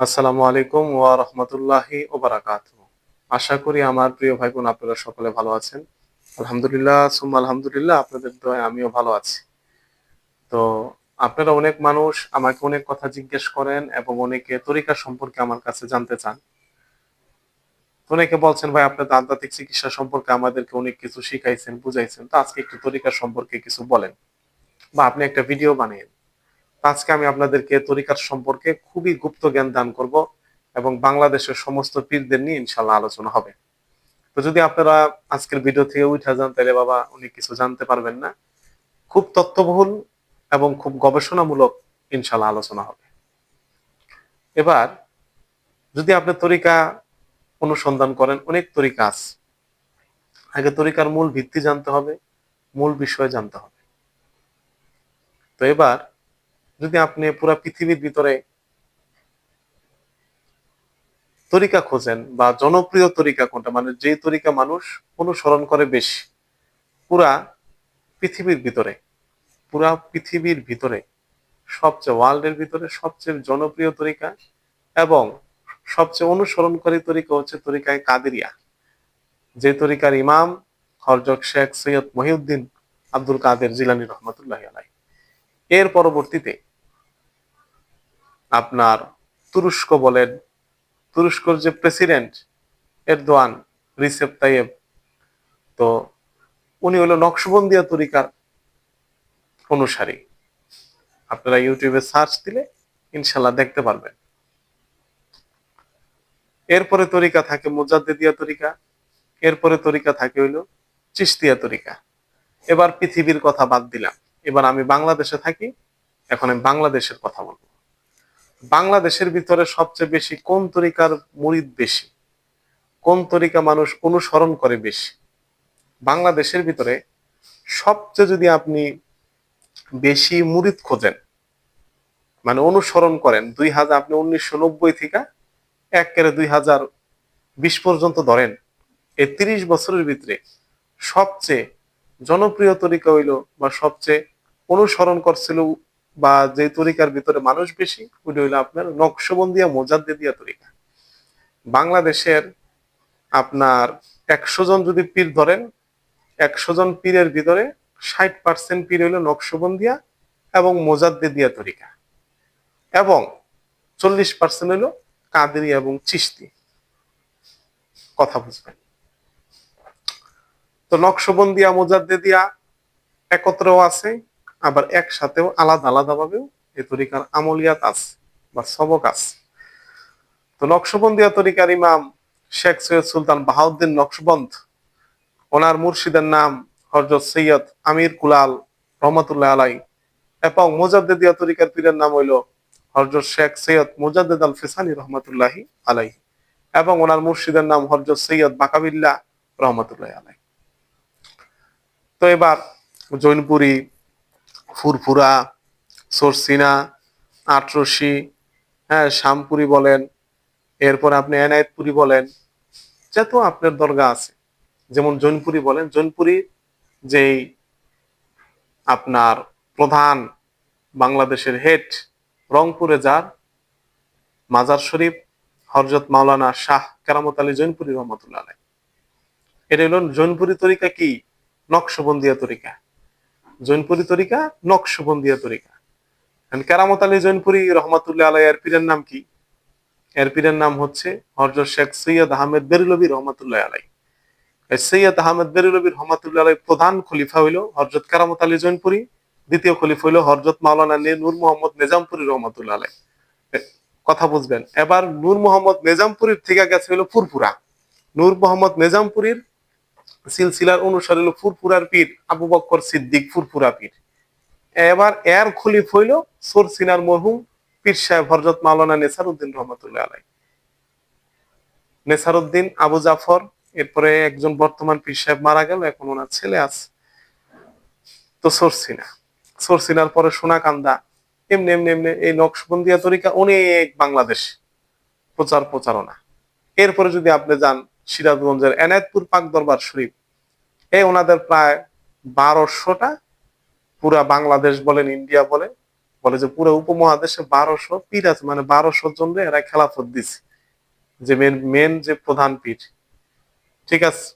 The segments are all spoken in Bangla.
আসসালামু আলাইকুম ওয়া রাহমাতুল্লাহি ওয়া বারাকাতুহু। আশা করি আমার প্রিয় ভাই বোন আপনারা সকলে ভালো আছেন। আলহামদুলিল্লাহ, সুম্মা আলহামদুলিল্লাহ, আপনাদের দোয়ায় আমিও ভালো আছি। তো আপনারা অনেক মানুষ আমাকে অনেক কথা জিজ্ঞেস করেন এবং অনেকে তরিকা সম্পর্কে আমার কাছে জানতে চান। অনেকে বলছেন, ভাই আপনার আধ্যাত্মিক চিকিৎসা সম্পর্কে আমাদেরকে অনেক কিছু শিখাইছেন, বুঝাইছেন। তো আজকে একটু তরিকা সম্পর্কে কিছু বলেন। বা আপনি একটা ভিডিও বানিয়ে আজকে আমি আপনাদেরকে তরিকার সম্পর্কে খুবই গুপ্ত জ্ঞান দান করব এবং বাংলাদেশের সমস্ত পীরদের নিয়ে ইনশাল্লাহ আলোচনা হবে। তো যদি আপনারা আজকের ভিডিও থেকে উঠে যান, তাহলে বাবা উনি কিছু জানতে পারবেন না। খুব তথ্যবহুল এবং খুব গবেষণামূলক ইনশাল্লাহ আলোচনা হবে। এবার, যদি আপনি তরিকা অনুসন্ধান করেন, অনেক তরিকা আছে। আগে তরিকার মূল ভিত্তি জানতে হবে, মূল বিষয় জানতে হবে। তো এবার যদি আপনি পুরো পৃথিবীর ভিতরে তরিকা খোঁজেন বা জনপ্রিয় তরিকা কোনটা মানে যে তরিকা মানুষ অনুসরণ করে বেশি, পুরা পৃথিবীর ভিতরে, পুরা পৃথিবীর ভিতরে সবচেয়ে ওয়ার্ল্ডের ভিতরে সবচেয়ে জনপ্রিয় তরিকা এবং সবচেয়ে অনুসরণকারী তরিকা হচ্ছে তরিকায় কাদেরিয়া। যে তরিকার ইমাম হরজক শেখ সৈয়দ মহিউদ্দিন আব্দুল কাদের জিলানি রহমতুল্লাহ আলাই এর পরবর্তীতে আপনার তুরস্ক বলেন। তুরস্কর যে প্রেসিডেন্ট, এরদোয়ান রিসেপ তাইয়েব। তো উনি হলো নকশবন্দিয়া তরিকার অনুসারী। আপনারা ইউটিউবে সার্চ দিলে ইনশাল্লাহ দেখতে পারবেন। এরপরে তরিকা থাকে মুজাদ্দিদিয়া তরিকা, এরপরে তরিকা থাকে হইল চিস্তিয়া তরিকা। এবার পৃথিবীর কথা বাদ দিলাম। এবার আমি বাংলাদেশে থাকি, এখন আমি বাংলাদেশের কথা বলব। বাংলাদেশের ভিতরে সবচেয়ে বেশি কোন তরিকার মুরিদ বেশি? কোন তরিকা মানুষ অনুসরণ করে বেশি? বাংলাদেশের ভিতরে সবচেয়ে যদি আপনি বেশি মুরিদ খোঁজেন মানে অনুসরণ করেন, দুই হাজার আপনি উনিশশো নব্বই থেকে একেবারে দুই হাজার বিশ পর্যন্ত ধরেন এই তিরিশ বছরের ভিতরে সবচেয়ে জনপ্রিয় তরিকা হইল বা সবচেয়ে অনুসরণ করছিল বা যে তরিকার ভিতরে মানুষ বেশি, ওইটা হইল আপনার নকশবন্দিয়া মোজাদ্দেদিয়া তরিকা। বাংলাদেশের আপনার একশো জন যদি পীর ধরেন, একশো জন পীরের ভিতরে ষাট পার্সেন্ট পীর হইল নকশবন্দিয়া এবং মোজাদ্দেদিয়া তরিকা। এবং চল্লিশ পার্সেন্ট হইল কাদেরি এবং চিস্তি কথা বুঝবেন? তো নকশবন্দিয়া মোজাদ্দেদিয়া একত্রেও আছে আবার একসাথেও আলাদা আলাদা ভাবেও এই তরিকার আমলিয়াত আছে বা সবক আছে। তো নকশবন্দিয়া তরিকার ইমাম শেখ সৈয়দ সুলতান বাহাউদ্দিন নকশবন্দ, ওনার মুর্শিদের নাম হরজত সৈয়দ আমির কুলাল রহমতুল্লাহ আলাই এবং মোজাদ্দেদিয়া তরিকার পীরের নাম হইল হরজত শেখ সৈয়দ মোজাদ্দেদ আল ফিসানি রহমতুল্লাহি আলাই এবং ওনার মুর্শিদের নাম হরজত সৈয়দ বাকাবিল্লা রহমতুল্লাহ আলাই তো এবার জৈনপুরী ফুরফুরা, সরসিনা আটরসি হ্যাঁ শ্যামপুরি বলেন, এরপর আপনি এনায়েতপুরি বলেন যত আপনার দরগা আছে। যেমন জৈনপুরি বলেন, জৈনপুরি যেই আপনার প্রধান বাংলাদেশের হেড, রংপুরে যার, মাজার শরীফ হরজত মাওলানা শাহ কেরামত আলী জৈনপুরি রহমতুল্লাহ এটা হলো জৈনপুরি তরিকা কি? নকশবন্দিয়া তরিকা। জৈনপুরি তরিকা, নকশবন্দিয়া তরিকা। কেরামত আলী জৈনপুরি রহমতুল্লাহ আলাই এর পীরের নাম কি? এর পীরের নাম হচ্ছে হরজত শেখ সৈয়দ আহমেদ বেরুলবী রহমাতুল্লাহ আলাই সৈয়দ আহমেদ বেরুলবী রহমতুল্লাহ আলাই প্রধান খলিফা হইল হরজত কেরামত আলী জৈনপুরি, দ্বিতীয় খলিফা হইল হরজত মাওলানা নূর মোহাম্মদ নিজামপুরি রহমতুল্লাহ আলাই কথা বুঝবেন, এবার নূর মোহাম্মদ নিজামপুরীর থেকে গেছে হইল ফুরফুরা। নূর মোহাম্মদ নিজামপুরীর সিলসিলার অনুসারে হলো ফুরফুরার পীর আবু বক্কর সিদ্দিক, ফুরফুরা পীর। এবার এর খলিফ হইল সোরসিনার মরহুম পীর সাহেব হরজত মাওলানা নেসারউদ্দিন রহমতুল্লাহ আলাই নেসারউদ্দিন আবু জাফর, এরপরে একজন বর্তমান পীর সাহেব মারা গেল, এখন ওনার ছেলে আছে। তো সরসিনা সরসিনার পরে সোনাকান্দা। এমনি এমনি এমনি এই নকশবন্দিয়া তরিকা অনেক বাংলাদেশ প্রচার প্রচারণা। এরপরে যদি আপনি যান সিরাজগঞ্জের এনায়তপুর পাক দরবার শরীফ। এই ওনাদের প্রায় বারোশোটা পুরা বাংলাদেশ বলেন, ইন্ডিয়া বলে বলে যে পুরো উপমহাদেশে বারোশো পীর আছে মানে বারোশো জন এরা খেলাফত দিছে। যে মেন মেন যে প্রধান পীর। ঠিক আছে?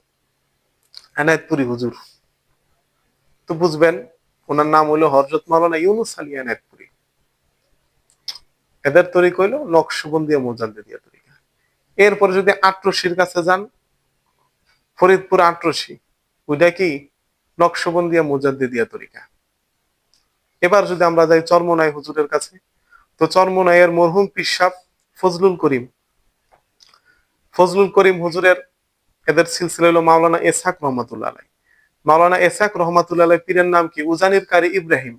এনায়তপুরি হুজুর। তো বুঝবেন, ওনার নাম হইল হরজত মাওলানা ইউনুস আলী এনায়তপুরি। এদের তরিক হইল নকশবন্দিয়া মোজাদ্দেদিয়া তরিকা। এরপরে যদি আটরশির কাছে যান, ফরিদপুর আটরশি ওইটা কি? নকশবন্দিয়া মোজাদ্দেদিয়া তরিকা। এবার যদি আমরা যাই চর্মনাই হুজুরের কাছে, তো চর্মনাইয়ের মরহুম পিসাব ফজলুল করিম। ফজলুল করিম হুজুরের এদের সিলসিলা হলো মাওলানা এসাক রহমাতুল্লাহ আলাই মাওলানা এসাক রহমাতুল্লাহ আলাই পীরের নাম কি? উজানির কারি ইব্রাহিম।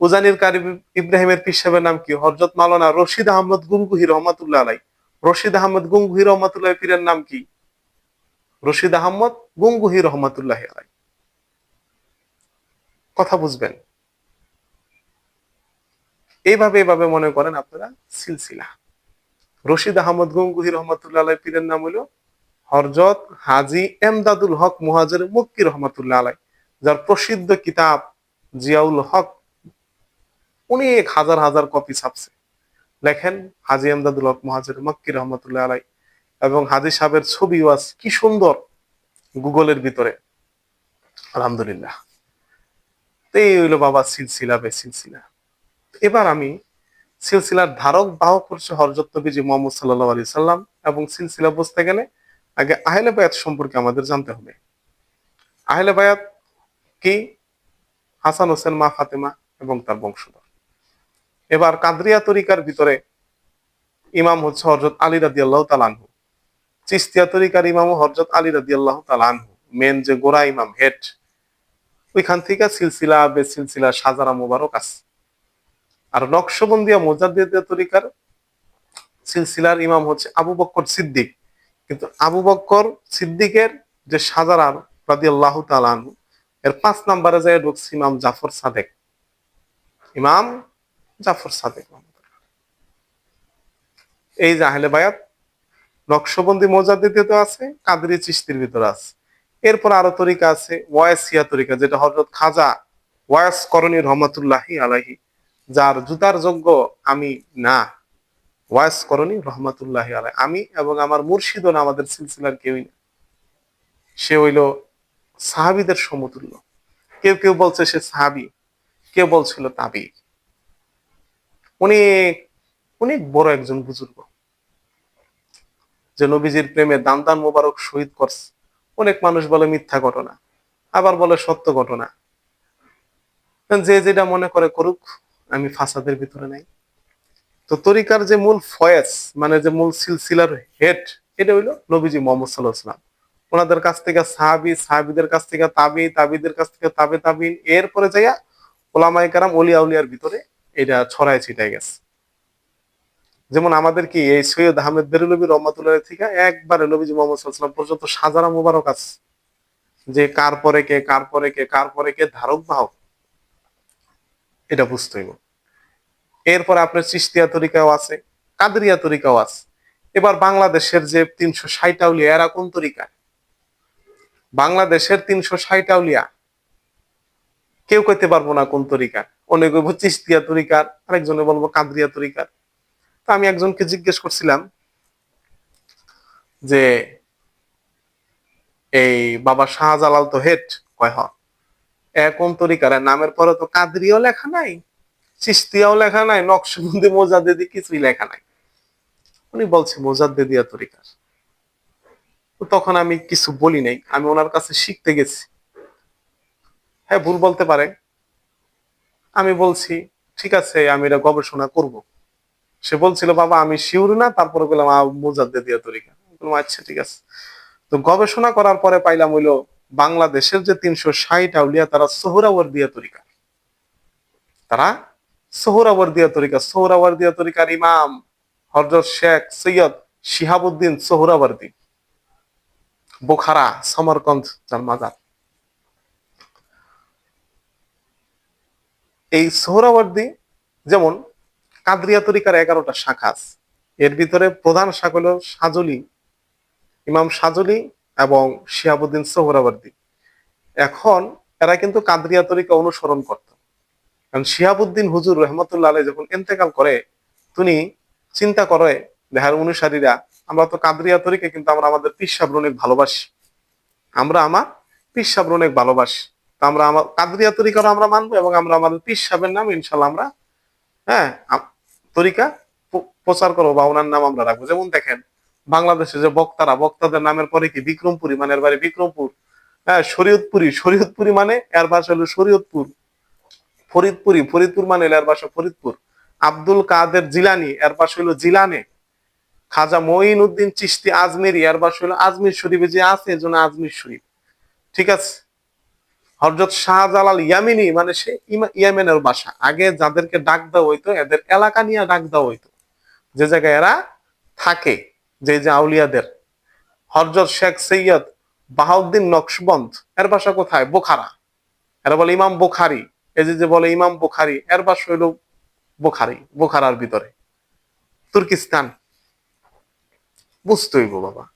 উজানির কারি ইব্রাহিমের পিসাবের নাম কি? হরজত মাওলানা রশিদ আহমদ গুঙ্গুহি রহমাতুল্লাহ আলাই রশিদ আহমদ গুঙ্গুহি রহমাতুল্লাহ পীরের নাম কি? রশিদ আহমদ গুঙ্গুহি রহমাতুল্লাহ আলাই কথা বুঝবেন। এইভাবে এইভাবে মনে করেন আপনারা সিলসিলা। রশিদ আহমদ গঙ্গুহি রহমতুল্লাহ আলাই পীরের নাম হলো হরজত হাজি এমদাদুল হক মুহাজের মুক্কি রহমতুল্লাহ আলাই যার প্রসিদ্ধ কিতাব জিয়াউল হক। অনেক হাজার হাজার কপি ছাপছে। লেখেন হাজি আমদাদুল হক মুহাজের মক্কি রহমতুল্লাহ আলাই। এবং হাজি সাহেবের ছবিও আছে কি সুন্দর গুগলের ভিতরে। আলহামদুলিল্লাহ। তো এই হইল বাবা সিলসিলা বে সিলসিলা। এবার আমি সিলসিলার ধারক বাহক হচ্ছে হরজত নবীজি মোহাম্মদ সাল্লাহ আলি সাল্লাম এবং সিলসিলা বুঝতে গেলে আগে আহলে বায়াত সম্পর্কে আমাদের জানতে হবে। আহলে বায়াত কি? হাসান হোসেন মা ফাতেমা এবং তার বংশধর। এবার কাদরিয়া তরিকার ভিতরে ইমাম হচ্ছে হরজত আলী রাদি আল্লাহ তালানহু চিস্তিয়া তরিকার ইমাম হরজত আলী রাদি আল্লাহ তালানহু মেন যে গোড়া ইমাম হেড ওইখান থেকে সিলসিলা বে সিলসিলা সাজারা মোবারক আছে। আর নকশবন্দিয়া মোজাদ্দিয়া তরিকার সিলসিলার ইমাম হচ্ছে আবু বক্কর সিদ্দিক। কিন্তু আবু বক্কর সিদ্দিকের যে সাজারার রাদি আল্লাহ তালানহু এর পাঁচ নাম্বারে যায় ঢুকছে ইমাম জাফর সাদেক। ইমাম জাফর সাদেক এই যে আহলে বায়াত, নকশবন্দি মোজাদ্দিতে আছে, কাদরি চিস্তির ভিতরে আছে। এরপর আরও তরিকা আছে, ওয়াসিয়া তরিকা, যেটা হজরত খাজা ওয়াস করণী রহমতুল্লাহি আলাহি যার জুতার যোগ্য আমি না। ওয়াস করণী রহমতুল্লাহি আলাই আমি এবং আমার মুর্শিদ না, আমাদের সিলসিলার কেউই না। সে হইল সাহাবিদের সমতুল্য। কেউ কেউ বলছে সে সাহাবি, কেউ বলছিল তাবি অনেক অনেক বড় একজন বুজুর্গ। যে নবীজির প্রেমে দান মোবারক শহীদ করছে। অনেক মানুষ বলে মিথ্যা ঘটনা, আবার বলে সত্য ঘটনা। যে যেটা মনে করে করুক, আমি ফাসাদের ভিতরে নাই। তো তরিকার যে মূল ফয়েস মানে যে মূল সিলসিলার হেড, এটা হইল নবীজি মোহাম্মদ সাল্লাহ সাল্লাম ওনাদের কাছ থেকে সাহাবি, সাহাবিদের কাছ থেকে তাবি, তাবিদের কাছ থেকে তাবে তাবিন। এরপরে যাইয়া ওলামাই কারাম, অলিয়া উলিয়ার ভিতরে এটা ছড়ায় ছিটাই গেছে। যেমন আমাদের কি এই সৈয়দ আহমেদ বেরুলবী রহমতুল্লাহ থেকে একবারে নবীজি মোহাম্মদ পর্যন্ত সাজারা মুবারক আছে। যে কার পরে কে, কার পরে কে, কার পরে কে ধারক বাহক এটা বুঝতে হইব। এরপরে আপনার চিস্তিয়া তরিকাও আছে, কাদরিয়া তরিকাও আছে। এবার বাংলাদেশের যে তিনশো ষাট আউলিয়া, এরা কোন তরিকা বাংলাদেশের তিনশো ষাট আউলিয়া কেউ কইতে পারব না কোন তরিকার। অনেক হইব চিস্তিয়া তরিকার, আরেকজনে বলব কাদরিয়া তরিকার। তা আমি একজনকে জিজ্ঞেস করছিলাম যে, এই বাবা শাহজালাল তো হেড। কয়, হ। কোন তরিকার? নামের পরে তো কাদরিও লেখা নাই, চিস্তিয়াও লেখা নাই, নকশবন্দি মোজাদ্দেদি কিছুই লেখা নাই। উনি বলছে, মোজাদ্দেদিয়া তরিকার। তখন আমি কিছু বলি নাই, আমি ওনার কাছে শিখতে গেছি। হ্যাঁ ভুল বলতে পারে। আমি বলছি, ঠিক আছে, আমি এটা গবেষণা করব। সে বলছিল, বাবা, আমি শিউর না। তারপরে বললাম মোজাদ্দেদিয়া তরিকা। বললাম আচ্ছা ঠিক আছে। তো গবেষণা করার পরে পাইলাম হইল বাংলাদেশের যে তিনশো ষাট আউলিয়া, তারা সোহরাওয়ার্দিয়া তরিকা। তারা সোহরাওয়ার্দিয়া তরিকা। সোহরাওয়ার্দিয়া তরিকার ইমাম হরজত শেখ সৈয়দ শিহাবুদ্দিন সোহরাওয়ার্দি। বোখারা, সমরকন্দ মাজার এই সোহরাওয়ার্দি যেমন কাদরিয়া তরিকার এগারোটা শাখা এর ভিতরে প্রধান শাখা হলো সাজলি, ইমাম সাজলি এবং শিহাবুদ্দিন সোহরাওয়ার্দি। এখন এরা কিন্তু কাদরিয়া তরিকা অনুসরণ করত। কারণ শিহাবুদ্দিন হুজুর রহমতুল্লাহ যখন ইন্তেকাল করে, তিনি চিন্তা করে দেহার অনুসারীরা, আমরা তো কাদরিয়া তরিকে, কিন্তু আমরা আমাদের পিসাবর অনেক ভালোবাসি। আমরা আমার পিসাবর অনেক ভালোবাসি। আমরা আমার কাদরিয়া তরিকারও আমরা মানবো এবং আমরা আমাদের পিসাবের নাম ইনশাল্লাহ আমরা হ্যাঁ তরিকা প্রচার করব বা ওনার নাম আমরা রাখব। যেমন দেখেন, বাংলাদেশে যে বক্তারা, বক্তাদের নামের পরে কি বিক্রমপুরী মানে এর বাড়ি বিক্রমপুর হ্যাঁ শরীয়তপুরি শরীয়তপুরি মানে এর ভাষা হলো শরীয়তপুর, ফরিদপুরি, ফরিদপুর মানে এর ভাষা ফরিদপুর। আব্দুল কাদের জিলানি, এর পাশে হলো জিলানে। খাজা মঈন উদ্দিন চিস্তি আজমেরি, এর পাশে হলো আজমির শরীফে যে আছে, এর জন্য আজমির শরীফ। ঠিক আছে? হরজত শাহজালাল ইয়ামিনী মানে সে ইয়ামেনের বাসা। আগে যাদেরকে ডাক দেওয়া হইতো, এদের এলাকা নিয়ে ডাক দেওয়া হইতো। যে জায়গায় এরা থাকে, যে যে আউলিয়াদের। হরজত শেখ সৈয়দ বাহাউদ্দিন নকশবন্দ, এর বাসা কোথায়? বোখারা। এরা বলে ইমাম বোখারি। এই যে বলে ইমাম বোখারি, এর বাসা হইল বোখারি, বোখারার ভিতরে। তুর্কিস্তান। বুঝতে হইব বাবা।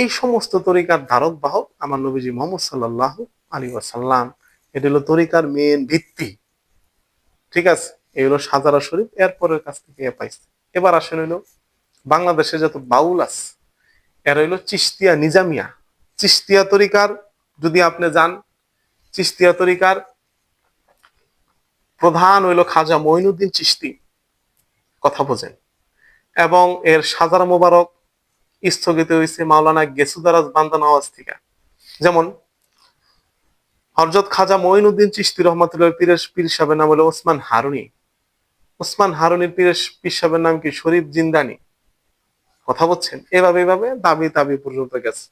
এই সমস্ত তরিকার ধারক বাহক আমার নবীজি মোহাম্মদ সাল্লাহ আলী ওয়াসাল্লাম। এটা হলো তরিকার মেন ভিত্তি। ঠিক আছে? এই হলো সাজারা শরীফ, এরপরের কাছ থেকে পাইছে। এবার আসেন হইল বাংলাদেশে যত বাউল আছে, এর হইল চিস্তিয়া নিজামিয়া। চিস্তিয়া তরিকার, যদি আপনি যান চিস্তিয়া তরিকার প্রধান হইল খাজা মঈনুদ্দিন চিস্তি কথা বোঝেন। এবং এর সাজার মোবারক স্থগিত হয়েছে মাওলানা গেসুদারাজ বান্দা নওয়াজ থেকে। যেমন হরজত খাজা মঈনুদ্দিন চিস্তি রহমতুল্লাহ পীরের পীর সাহেবের নাম হলো ওসমান হারুনি। ওসমান হারুনির পীরের পীর সাহেবের নাম কি? শরীফ জিন্দানি। কথা বলছেন? এভাবে এভাবে দাবি দাবি পর্যন্ত গেছে।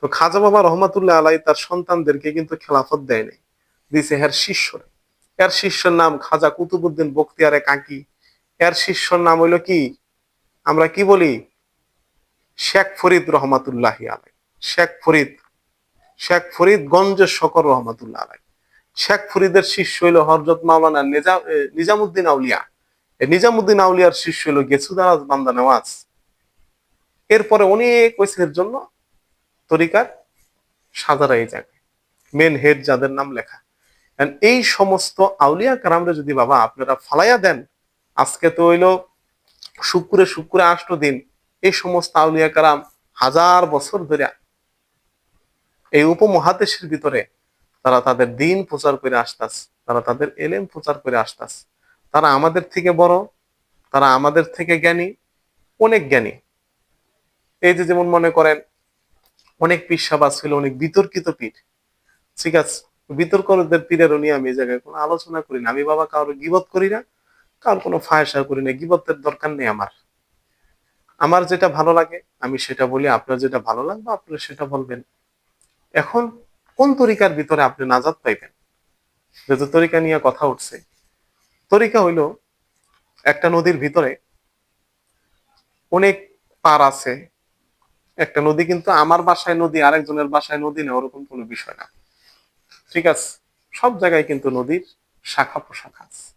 তো খাজা বাবা রহমতুল্লাহ আলাই তার সন্তানদেরকে কিন্তু খেলাফত দেয়নি। দিছে এর শিষ্য এর শিষ্যের নাম খাজা কুতুবুদ্দিন বক্তিয়ারে কাকি এর শিষ্যর নাম হইল কি? আমরা কি বলি? শেখ ফরিদ রহমাতুল্লাহি আলাই শেখ ফরিদ শেখ ফরিদ গঞ্জ শকর রহমাতুল্লাহ আলাই শেখ ফরিদের শিষ্য হইল হরজত মাওলানা নিজামুদ্দিন আউলিয়া। নিজামুদ্দিন আউলিয়ার শিষ্য হইল গেসুদারাজ বান্দা নেওয়াজ। এরপরে অনেক ওয়েসের জন্য তরিকার সাজারা এই মেন হেড যাদের নাম লেখা। এই সমস্ত আউলিয়া কারামরে যদি বাবা আপনারা ফালাইয়া দেন, আজকে তো হইল শুক্রে শুক্রে আষ্ট দিন এই সমস্ত আউলিয়া কারাম হাজার বছর ধরে এই উপমহাদেশের ভিতরে তারা তাদের দিন প্রচার করে আসতাস, তারা তাদের এলেম প্রচার করে আসতাস। তারা আমাদের থেকে বড়, তারা আমাদের থেকে জ্ঞানী, অনেক জ্ঞানী। এই যে যেমন মনে করেন, অনেক পীর ছিল, অনেক বিতর্কিত পীর। ঠিক আছে, বিতর্কদের পীরেরও নিয়ে আমি এই জায়গায় কোনো আলোচনা করি না। আমি বাবা কারোর গিবত করি না কারোর কোনো ফায়সা করি না। গিবতের দরকার নেই আমার। আমার যেটা ভালো লাগে, আমি সেটা বলি, আপনার যেটা ভালো লাগবে আপনারা সেটা বলবেন। এখন কোন তরিকার ভিতরে আপনি নাজাদ পাইবেন? যেহেতু তরিকা নিয়ে কথা উঠছে। তরিকা হইল, একটা নদীর ভিতরে অনেক পার আছে। একটা নদী কিন্তু আমার বাসায় নদী, আরেকজনের বাসায় নদী না, ওরকম কোনো বিষয় না। ঠিক আছে? সব জায়গায় কিন্তু নদীর শাখা প্রশাখা আছে।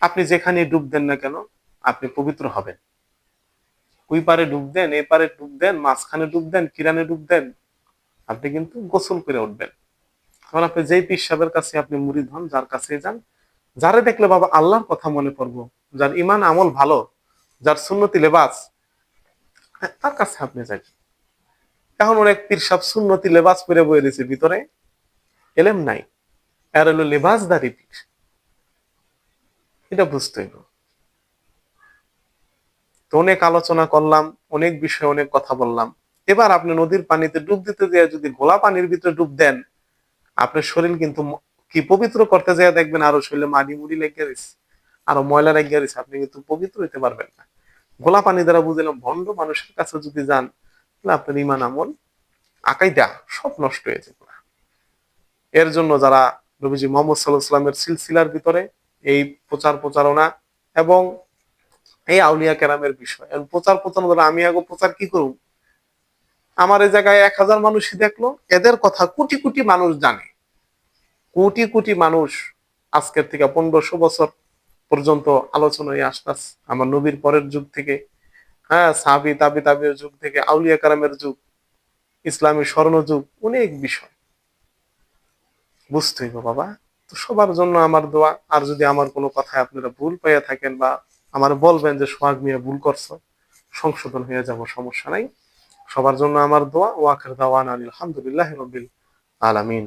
আপনি যেখানে ডুব দেন না কেন, আপনি পবিত্র হবেন। ওই পারে ডুব দেন এই পারে ডুব দেন মাঝখানে ডুব দেন কিরানে ডুব দেন আপনি কিন্তু গোসল করে উঠবেন। কারণ আপনি যেই পীর কাছে আপনি মুড়ি হন যার কাছে যান যারে দেখলে বাবা আল্লাহর কথা মনে পড়ব যার ইমান আমল ভালো যার সুন্নতি লেবাস হ্যাঁ, তার কাছে আপনি যান। এখন অনেক পীর সাহেব সুন্নতি লেবাস পরে বয়ে দিয়েছে ভিতরে এলেম নাই। আর হলো লেবাসদারি পীর। এটা বুঝতে হইব তো অনেক আলোচনা করলাম, অনেক বিষয়ে অনেক কথা বললাম। এবার আপনি নদীর পানিতে ডুব দিতে যেয়ে যদি গোলা পানির ভিতরে ডুব দেন, আপনার শরীর কিন্তু কি পবিত্র করতে যেয়ে দেখবেন, আরও শরীরে মাটি মুড়ি লেগে গেছে আরও ময়লা লেগে গেছে আপনি কিন্তু পবিত্র হইতে পারবেন না। গোলা পানি দ্বারা বুঝলাম ভণ্ড মানুষের কাছে যদি যান, তাহলে আপনার ইমান, আমল, আকাইদা সব নষ্ট হয়ে যাবে। এর জন্য যারা নবীজি মোহাম্মদ সাল্লাহ সাল্লামের সিলসিলার ভিতরে এই প্রচার প্রচারণা এবং এই আউলিয়া কেরামের বিষয়। এখন প্রচার প্রচারণা আমি আগে প্রচার কি করব আমার এই জায়গায় এক হাজার মানুষই দেখল, এদের কথা কোটি কোটি মানুষ জানে। কোটি কোটি মানুষ আজকের থেকে পনেরোশো বছর পর্যন্ত আলোচনায় আসতাস। আমার নবীর পরের যুগ থেকে হ্যাঁ সাবি তাবি তাবির যুগ থেকে, আউলিয়া কারামের যুগ, ইসলামী স্বর্ণ যুগ, অনেক বিষয়। বুঝতেই বাবা। তো সবার জন্য আমার দোয়া। আর যদি আমার কোনো কথায় আপনারা ভুল পেয়ে থাকেন বা আমার বলবেন যে সোহাগ মিয়া ভুল করছ, সংশোধন হয়ে যাব, সমস্যা নাই। সবার জন্য আমার দোয়া ওয়াকের দাওয়ান আলহামদুলিল্লাহ রবিল আলামিন।